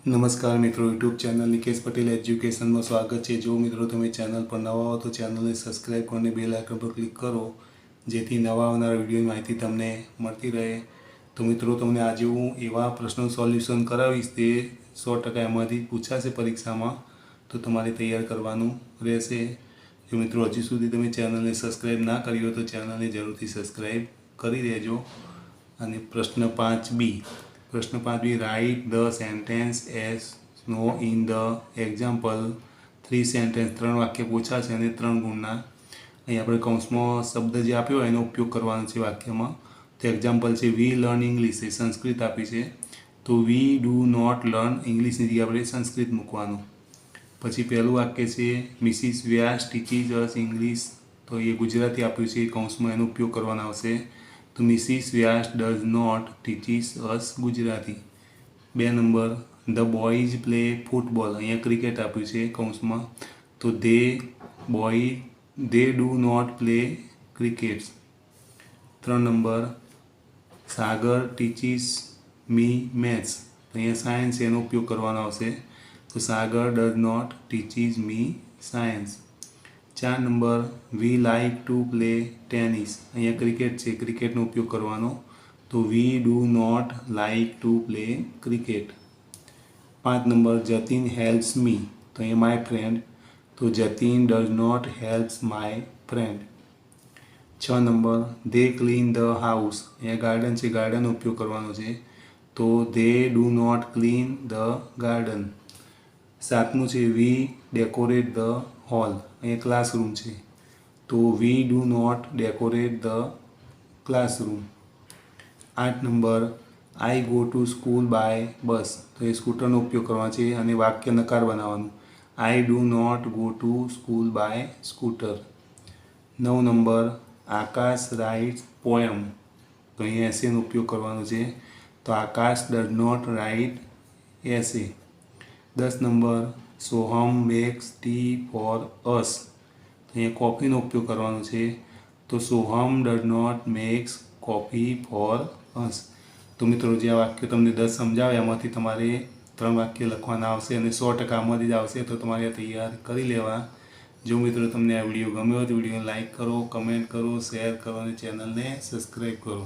નમસ્કાર મિત્રો, YouTube channel Nikesh Patel એજ્યુકેશનમાં સ્વાગત છે. જો મિત્રો તમે ચેનલ પર નવા હો તો ચેનલને સબસ્ક્રાઈબ અને બેલ આઇકન પર ક્લિક કરો, જેથી નવા આવનારા વિડીયોની માહિતી તમને મળતી રહે. તો મિત્રો, તમને આજે હું એવા પ્રશ્નો સોલ્યુશન કરાવીશ તે સો ટકા એમાંથી પૂછાશે પરીક્ષામાં, તો તમારે તૈયાર કરવાનું રહેશે. જો મિત્રો, હજી સુધી તમે ચેનલને સબસ્ક્રાઈબ ના કરી હોય તો ચેનલને જરૂરથી સબસ્ક્રાઈબ કરી દેજો. અને પ્રશ્ન પાંચ બી પ્રશ્ન પાંચ B write the sentence as shown in the example. Three sentence, ત્રણ વાક્ય પૂછા છે અને ત્રણ ગુણના. અહીં આપણે કૌંસમાં શબ્દ જે આપ્યો હોય એનો ઉપયોગ કરવાનો છે વાક્યમાં. તો એક્ઝામ્પલ છે વી લર્ન ઇંગ્લિશ એ સંસ્કૃત આપી છે. તો વી ડુ નોટ લર્ન ઇંગ્લિશની જગ્યાએ આપણે સંસ્કૃત મૂકવાનું. પછી પહેલું વાક્ય છે Mrs Vyas teaches us English તો એ ગુજરાતી આપ્યું છે કૌંસમાં એનો ઉપયોગ કરવાનો આવશે. Mrs Vyas does not teaches us Gujarati બે number the boys play football અહીંયા ક્રિકેટ આપ્યું છે કૌંસમાં. તો they boy they do not play cricket ત્રણ number, Sagar teaches me maths અહીંયા સાયન્સ એનો ઉપયોગ કરવાનો આવશે. તો Sagar does not teaches me science ચાર number we like to play tennis અહીંયા ક્રિકેટ છે. ક્રિકેટનો ઉપયોગ કરવાનો. તો we do not like to play cricket પાંચ નંબર, જતીન હેલ્પ્સ મી તો અહીંયા માય ફ્રેન્ડ તો Jatin does not helps my friend છ number they clean the house અહીંયા ગાર્ડન છે. ગાર્ડનનો ઉપયોગ કરવાનો છે. તો they do not clean the garden સાતમું છે વી ડેકોરેટ ધ હોલ અહીંયા ક્લાસરૂમ છે. તો we do not decorate the classroom આઠ number I go to school by bus તો એ સ્કૂટરનો ઉપયોગ કરવાનો છે અને વાક્ય નકાર બનાવવાનું. I do not go to school by scooter નવ નંબર આકાશ રાઇટ્સ પોયમ તો અહીંયા એસેનો ઉપયોગ કરવાનો છે. તો Akash does not write essay દસ number Soham makes tea for us અહીંયા કોફીનો ઉપયોગ કરવાનો છે. તો Soham does not makes coffee for us તો મિત્રો, જે આ વાક્ય તમને દસ સમજાવે એમાંથી તમારે ત્રણ વાક્ય લખવાના આવશે અને સો ટકા આમાંથી જ આવશે, તો તમારે તૈયાર કરી લેવા. જો મિત્રો તમને આ વીડિયો ગમ્યો હોય તો વિડીયોને લાઇક કરો કમેન્ટ કરો શેર કરો અને ચેનલને સબસ્ક્રાઈબ કરો.